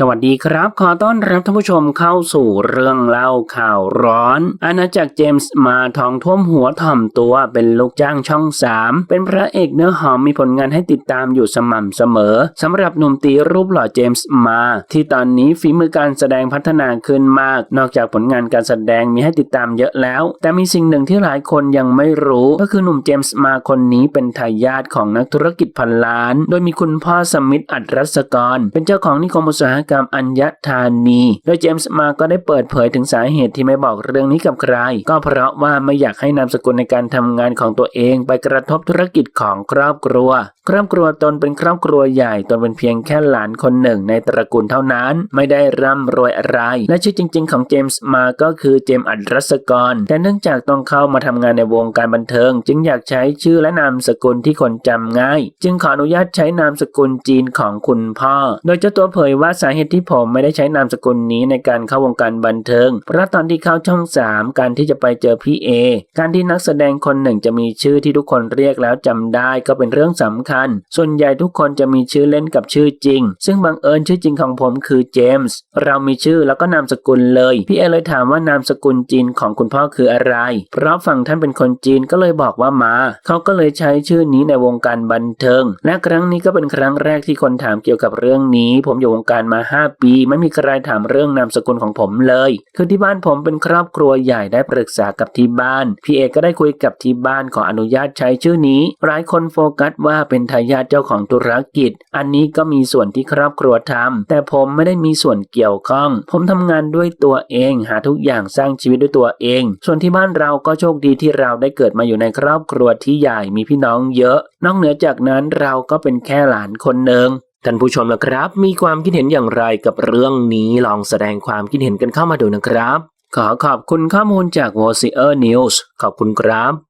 สวัสดีครับ ขอต้อนรับท่านผู้ชมเข้าสู่เรื่องเล่าข่าวร้อน อาณาจักรเจมส์มาทองท่วมหัวถ่อมตัวเป็นลูกจ้างช่อง3เป็นพระเอกเนื้อหอมมีผลงานให้ติดตามอยู่สม่ำเสมอสำหรับหนุ่มตีรูปหล่อเจมส์มา ที่ตอนนี้ฝีมือการแสดงพัฒนาขึ้นมาก นอกจากผลงานการแสดงมีให้ติดตามเยอะแล้ว แต่มีสิ่งหนึ่งที่หลายคนยังไม่รู้ ก็คือหนุ่มเจมส์มาคนนี้เป็นทายาทของนักธุรกิจพันล้าน โดยมีคุณพ่อสมิธอัดรัศกร เป็นเจ้าของนิคมอุตสาหกรรมอัญญธานี โดยเจมส์มาก็ได้เปิดเผยถึงสาเหตุที่ไม่บอกเรื่องนี้กับใคร ก็เพราะว่าไม่อยากให้นามสกุลในการทำงานของตัวเองไปกระทบธุรกิจของครอบครัว ครอบครัวตนเป็นครอบครัวใหญ่ตนเป็นเพียงแค่หลานคนหนึ่งในตระกูลเท่านั้น ไม่ได้ร่ำรวยอะไร และชื่อจริง ๆ ของเจมส์มาก็คือเจมส์อัดรัศกร แต่เนื่องจากต้องเข้ามาทำงานในวงการบันเทิง จึงอยากใช้ชื่อและนามสกุลที่คนจำง่าย จึงขออนุญาตใช้นามสกุลจีนของคุณพ่อ โดยเจ้าตัวเผยว่าสาเหเหตุที่ผมไม่ได้ใช้นามสกุลนี้ในการเข้าวงการบันเทิง เพราะตอนที่เข้าช่อง 3 การที่จะไปเจอพี่เอ การที่นักแสดงคนหนึ่งจะมีชื่อที่ทุกคนเรียกแล้วจำได้ก็เป็นเรื่องสำคัญ ส่วนใหญ่ทุกคนจะมีชื่อเล่นกับชื่อจริง ซึ่งบังเอิญชื่อจริงของผมคือเจมส์ เรามีชื่อแล้วก็นามสกุลเลย พี่เอเลยถามว่านามสกุลจีนของคุณพ่อคืออะไร เพราะฝั่งท่านเป็นคนจีนก็เลยบอกว่ามา เขาก็เลยใช้ชื่อนี้ในวงการบันเทิง และครั้งนี้ก็เป็นครั้งแรกที่คนถามเกี่ยวกับเรื่องนี้ ผมอยู่วงการมา5ปี ไม่มีใครถามเรื่องนามสกุลของผมเลย คือที่บ้านผมเป็นครอบครัวใหญ่ได้ปรึกษากับที่บ้าน พี่เอก็ได้คุยกับที่บ้านขออนุญาตใช้ชื่อนี้ หลายคนโฟกัสว่าเป็นทายาทเจ้าของธุรกิจ อันนี้ก็มีส่วนที่ครอบครัวทำแต่ผมไม่ได้มีส่วนเกี่ยวข้อง ผมทำงานด้วยตัวเอง หาทุกอย่างสร้างชีวิตด้วยตัวเอง ส่วนที่บ้านเราก็โชคดีที่เราได้เกิดมาอยู่ในครอบครัวที่ใหญ่มีพี่น้องเยอะ นอกเหนือจากนั้นเราก็เป็นแค่หลานคนหนึ่ง ท่านผู้ชมนะครับ มีความคิดเห็นอย่างไรกับเรื่องนี้ลองแสดงความคิดเห็นกันเข้ามาดูนะครับ ขอขอบคุณข้อมูลจาก w o c i e r News ขอบคุณครับ